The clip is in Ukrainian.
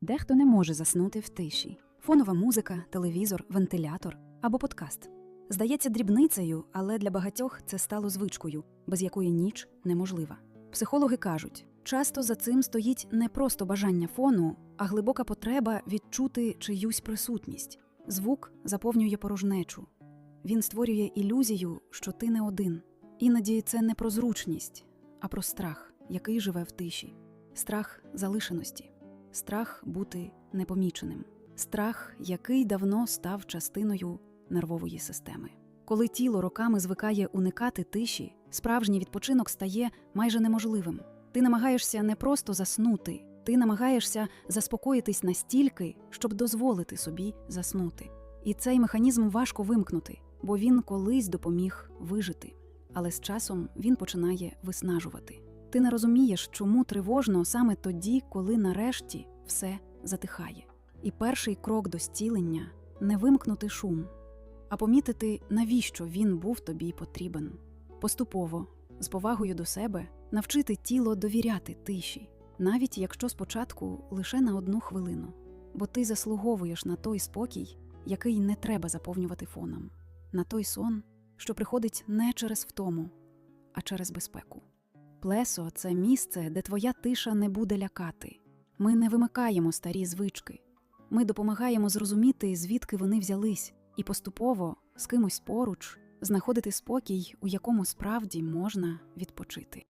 Дехто не може заснути в тиші. Фонова музика, телевізор, вентилятор або подкаст. Здається дрібницею, але для багатьох це стало звичкою, без якої ніч неможлива. Психологи кажуть, часто за цим стоїть не просто бажання фону, а глибока потреба відчути чиюсь присутність. Звук заповнює порожнечу. Він створює ілюзію, що ти не один. Іноді це не про зручність, а про страх, який живе в тиші, страх залишеності, страх бути непоміченим, страх, який давно став частиною нервової системи. Коли тіло роками звикає уникати тиші, справжній відпочинок стає майже неможливим. Ти намагаєшся не просто заснути, ти намагаєшся заспокоїтись настільки, щоб дозволити собі заснути. І цей механізм важко вимкнути, бо він колись допоміг вижити. Але з часом він починає виснажувати. Ти не розумієш, чому тривожно саме тоді, коли нарешті все затихає. І перший крок до зцілення не вимкнути шум, а помітити, навіщо він був тобі потрібен. Поступово, з повагою до себе, навчити тіло довіряти тиші, навіть якщо спочатку лише на одну хвилину, бо ти заслуговуєш на той спокій, який не треба заповнювати фоном, на той сон, що приходить не через втому, а через безпеку. Плесо це місце, де твоя тиша не буде лякати. Ми не вимикаємо старі звички. Ми допомагаємо зрозуміти, звідки вони взялись, і поступово з кимось поруч знаходити спокій, у якому справді можна відпочити.